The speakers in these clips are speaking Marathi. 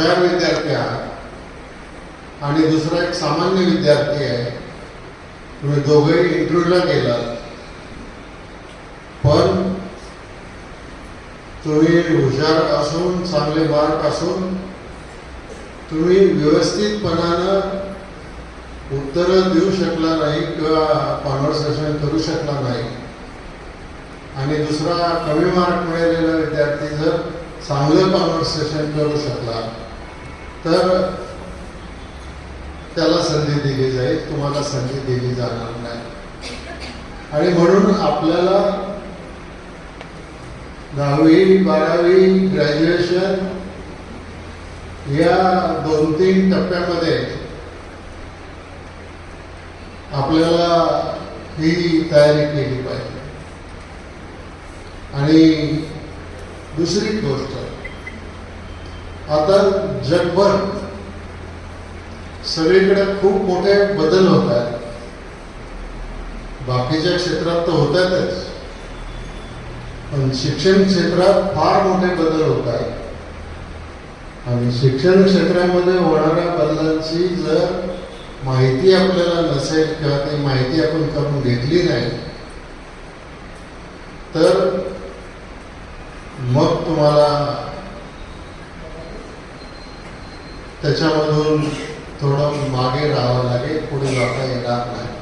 हुशार विद्यार्थी आहात. आणि दुसरा एक सामान्य विद्यार्थी आहे. तुम्ही दोघंही इंटरव्ह्यूला गेलात. पण तुम्ही हुशार असून चांगले मार्क असून तुम्ही व्यवस्थितपणानं उत्तरं देऊ शकला नाही किंवा कॉन्व्हर्सेशन करू शकला नाही. आणि दुसरा कमी मार्क मिळालेला विद्यार्थी जर चांगलं कॉन्व्हर्सेशन करू शकला तर त्याला संधी दिली जाईल तुम्हाला संधी दिली जाणार नाही. आणि म्हणून आपल्याला दहावी बारावी ग्रॅज्युएशन या दोन तीन टप्प्यामध्ये आपल्याला ही तयारी केली पाहिजे. आणि दुसरी गोष्ट आता जगभर सगळीकडे खूप मोठे बदल होत आहेत. बाकीच्या क्षेत्रात तर होतातच. पण शिक्षण क्षेत्रात फार मोठे बदल होत आहेत. आणि शिक्षण क्षेत्रामध्ये होणाऱ्या बदलांची जर माहिती आपल्याला नसेल किंवा ती माहिती आपण करून घेतली नाही तर मग तुम्हाला त्याच्यामधून थोडं मागे राहावं लागेल पुढे जाता येणार नाही.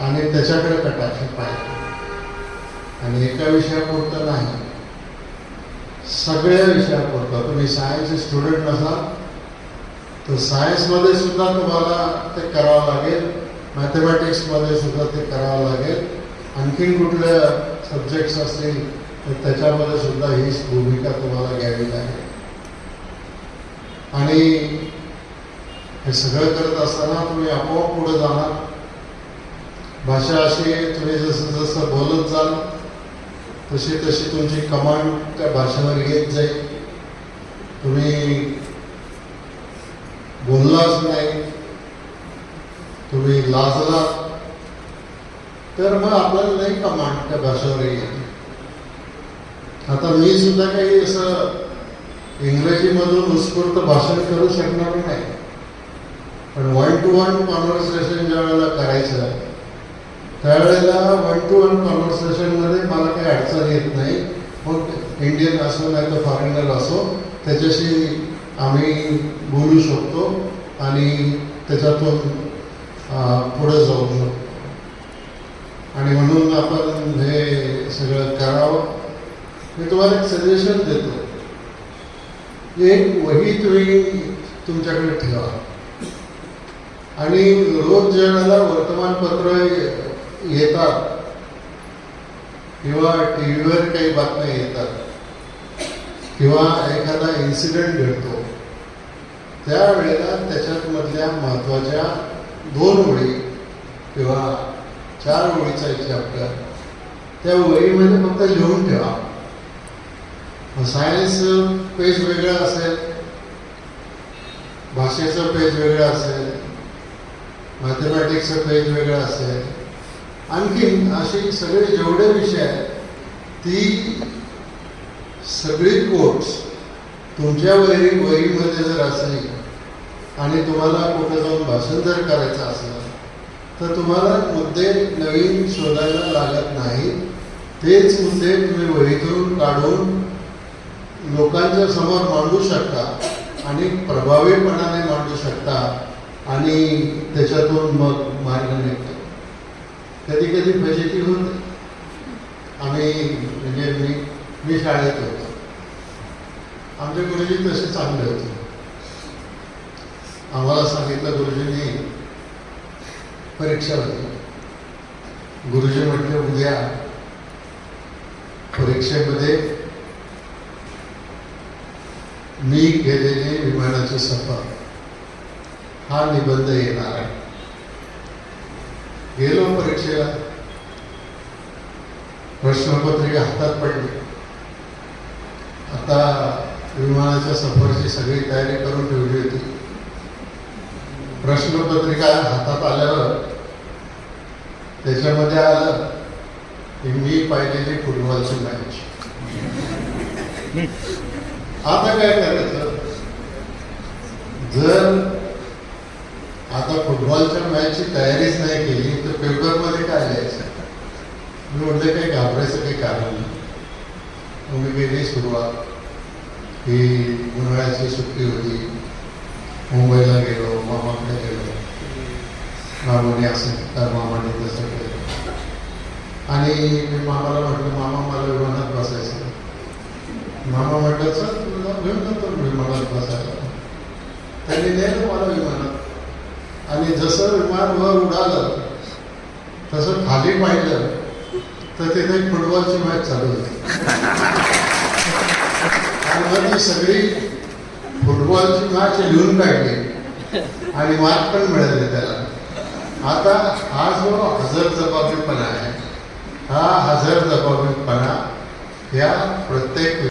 आणि त्याच्याकडे कटाक्ष पाहिजे. आणि एका विषयापुरतं नाही. सगळ्या विषयापुरतं. तुम्ही सायन्सचे स्टुडंट नसाल तर सायन्समध्ये सुद्धा तुम्हाला ते करावं लागेल. मॅथमॅटिक्समध्ये सुद्धा ते करावं लागेल. आणखीन कुठल्या सब्जेक्ट्स असतील तर त्याच्यामध्ये सुद्धा हीच भूमिका तुम्हाला घ्यावी लागेल. आणि हे सगळं करत असताना तुम्ही आपोआप पुढे जाणार. भाषा अशी तुम्ही जसं जसं बोलत जाल तशी तशी तुमची कमांड त्या भाषेवर येत जाईल. तुम्ही बोललाच नाही तुम्ही लाजला तर मग आपल्याला नाही कमांड त्या भाषेवर येईल. आता मी सुद्धा काही असं इंग्रजीमधून उत्स्फूर्त भाषण करू शकणार नाही. पण वन टू वन कॉन्व्हर्सेशन ज्या वेळेला करायचं त्यावेळेला वन टू वन कॉन्व्हर्सेशनमध्ये मला काही अडचण येत नाही. मग इंडियन असो नाही तर फॉरेनर असो त्याच्याशी आम्ही बोलू शकतो आणि त्याच्यातून पुढं पुढे जाऊ शकतो. आणि म्हणून आपण हे सगळं करावं. मी तुम्हाला एक सजेशन देतो. एक वही तुम्ही तुमच्याकडे ठेवा. आणि रोज ज्या वेळेला वर्तमानपत्र येतात किंवा टी व्हीवर काही बातम्या येतात किंवा एखादा इन्सिडेंट घडतो त्यावेळेला त्याच्यामधल्या महत्त्वाच्या दोन ओळी किंवा चार ओळीचा एक चॅप्टर त्या वहीमध्ये फक्त लिहून ठेवा. सायन्स पेज वेगळं असेल भाषेचं पेज वेगळं असेल मॅथमॅटिक्सचं पेज वेगळं असेल आणखीन असे सगळे जेवढे विषय आहेत ती सगळी कोट्स तुमच्या वही वहीमध्ये जर असली आणि तुम्हाला कुठं जाऊन भाषण जर करायचं असलं तर तुम्हाला मुद्दे नवीन शोधायला लागत नाही तेच मुद्दे तुम्ही वहीतून काढून लोकांच्या समोर मांडू शकता आणि प्रभावीपणाने मांडू शकता आणि त्याच्यातून मग मार्ग निघतो. कधी कधी फजिती होते. आम्ही म्हणजे मी मी शाळेत होतो. आमचे गुरुजी तसे चांगले होते. आम्हाला सांगितलं गुरुजींनी परीक्षा होती. गुरुजी म्हटले उद्या परीक्षेमध्ये मी केलेली विमानाची सफर. हा निबंध येणार आहे. गेलो परीक्षेला. प्रश्नपत्रिका हातात पडली. आता विमानाच्या सफरची सगळी तयारी करून ठेवली होती. प्रश्नपत्रिका हातात आल्यावर त्याच्यामध्ये आलं की मी पाहिलेली फुटबॉलची मॅच. आता काय करायचं? जर आता फुटबॉलच्या मॅचची तयारीच नाही केली तर पेपरमध्ये काय लिहायचं? मी म्हटलं काही घाबरायचं काही कारण नाही. मग मी केली सुरुवात. ही उन्हाळ्याची सुट्टी होती. मुंबईला गेलो मामाकडे गेलो. मामाने असं तर मामाने तसं केलं. आणि मी मामाला म्हटलं मामा मला विमानात बसायचं मामा म्हटलं सर घेऊन विमानात बसायला त्यांनी नेलं मला विमानात. आणि जसं विमान वर उडालं तसं खाली पाहिलं तर तिथे फुटबॉलची मॅच चालू होती. आणि मग सगळी फुटबॉलची मॅच लिहून काढली. आणि मार्क पण मिळाले त्याला. आता हा जो हजर जबाबीपणा आहे हा हजर जबाबीपणा या प्रत्येक